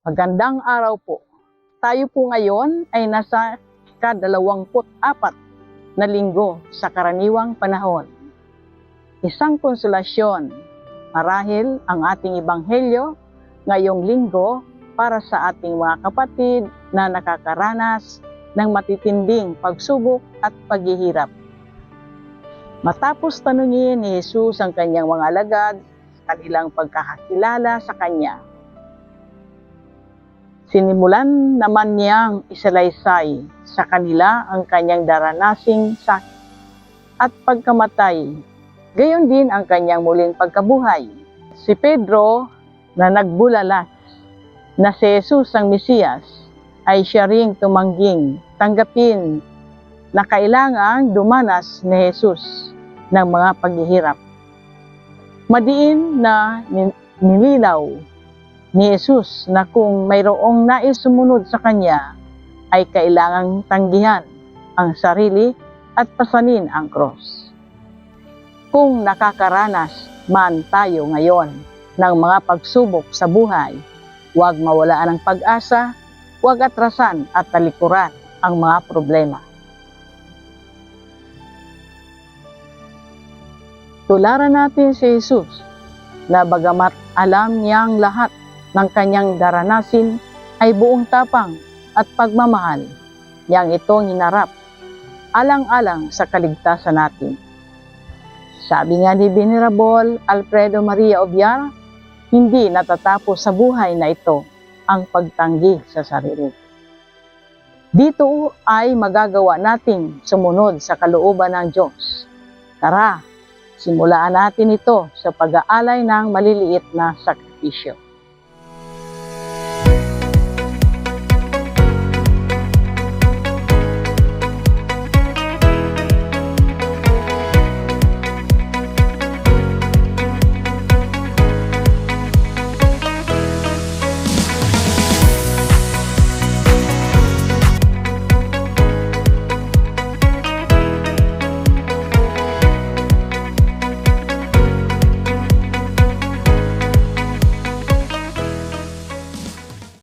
Magandang araw po. Tayo po ngayon ay nasa kadalawamput apat na linggo sa karaniwang panahon. Isang konsolasyon, marahil ang ating ebanghelyo ngayong linggo para sa ating mga kapatid na nakakaranas ng matitinding pagsubok at paghihirap. Matapos tanungin ni Jesus ang kanyang mga alagad sa kanilang pagkakakilala sa kanya, Sinimulan naman niyang isalaysay sa kanila ang kanyang daranasing sakit at pagkamatay, gayon din ang kanyang muling pagkabuhay. Si Pedro na nagbulalas na si Jesus ang Mesiyas ay siya ring tumangging tanggapin na kailangang dumanas ni Jesus ng mga paghihirap. Madiin na nililaw ni Jesus na kung mayroong nais sumunod sa Kanya, ay kailangang tanggihan ang sarili at pasanin ang cross. Kung nakakaranas man tayo ngayon ng mga pagsubok sa buhay, huwag mawalaan ng pag-asa, huwag atrasan at talikuran ang mga problema. Tularan natin si Jesus na bagamat alam niyang lahat ng kanyang daranasin ay buong tapang at pagmamahal niyang itong hinarap alang-alang sa kaligtasan natin. Sabi nga ni Venerable Alfredo Maria Obiar, hindi natatapos sa buhay na ito ang pagtanggi sa sarili. Dito ay magagawa nating sumunod sa kalooban ng Diyos. Tara, simulaan natin ito sa pag-aalay ng maliliit na sakripisyo.